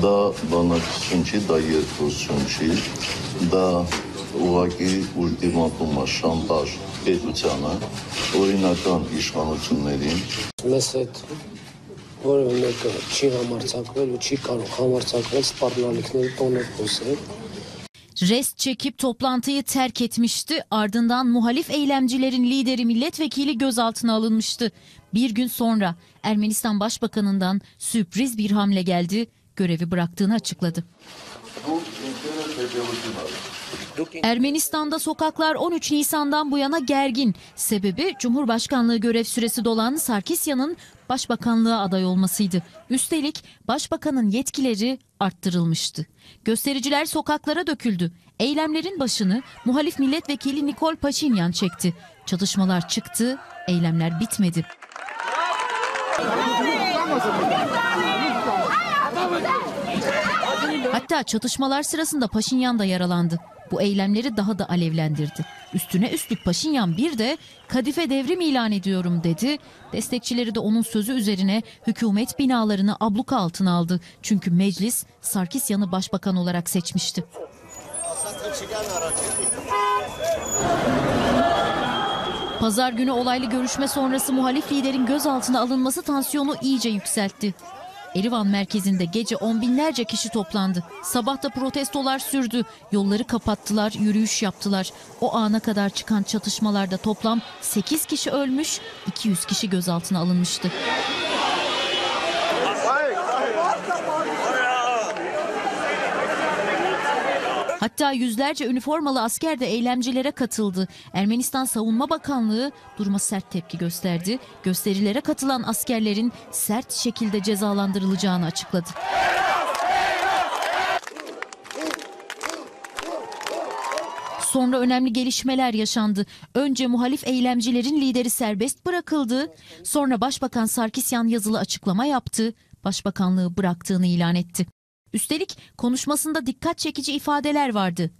Դա բանակցություն չի, դա երկրություն չի, դա ուղղակի ուլտիմատում է, շանտաժ պետությանը, օրինական իշխանություններին Մեզ հետ որևէ մեկը չի համարցակվել ու չի կարող համարցակվել սպառնալիքների տոնով խոսել։ Rest çekip toplantıyı terk etmişti. Ardından muhalif eylemcilerin lideri milletvekili gözaltına alınmıştı. Bir gün sonra Ermenistan Başbakanı'ndan sürpriz bir hamle geldi. Görevi bıraktığını açıkladı. Ermenistan'da sokaklar 13 Nisan'dan bu yana gergin. Sebebi Cumhurbaşkanlığı görev süresi dolan Sarkisyan'ın başbakanlığa aday olmasıydı. Üstelik başbakanın yetkileri arttırılmıştı. Göstericiler sokaklara döküldü. Eylemlerin başını muhalif milletvekili Nikol Paşinyan çekti. Çatışmalar çıktı, eylemler bitmedi. Hatta çatışmalar sırasında Paşinyan da yaralandı. Bu eylemleri daha da alevlendirdi. Üstüne üstlük Paşinyan bir de kadife devrim ilan ediyorum dedi. Destekçileri de onun sözü üzerine hükümet binalarını abluka altına aldı. Çünkü meclis Sarkisyan'ı başbakan olarak seçmişti. Pazar günü olaylı görüşme sonrası muhalif liderin gözaltına alınması tansiyonu iyice yükseltti. Erivan merkezinde gece on binlerce kişi toplandı. Sabah da protestolar sürdü. Yolları kapattılar, yürüyüş yaptılar. O ana kadar çıkan çatışmalarda toplam 8 kişi ölmüş, 200 kişi gözaltına alınmıştı. Hatta yüzlerce üniformalı asker de eylemcilere katıldı. Ermenistan Savunma Bakanlığı duruma sert tepki gösterdi. Gösterilere katılan askerlerin sert şekilde cezalandırılacağını açıkladı. Sonra önemli gelişmeler yaşandı. Önce muhalif eylemcilerin lideri serbest bırakıldı. Sonra Başbakan Sarkisyan yazılı açıklama yaptı. Başbakanlığı bıraktığını ilan etti. Üstelik konuşmasında dikkat çekici ifadeler vardı.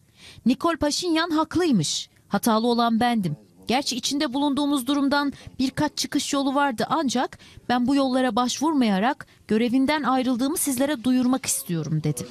Nikol Paşinyan haklıymış. Hatalı olan bendim. Gerçi içinde bulunduğumuz durumdan birkaç çıkış yolu vardı ancak ben bu yollara başvurmayarak görevimden ayrıldığımı sizlere duyurmak istiyorum dedi.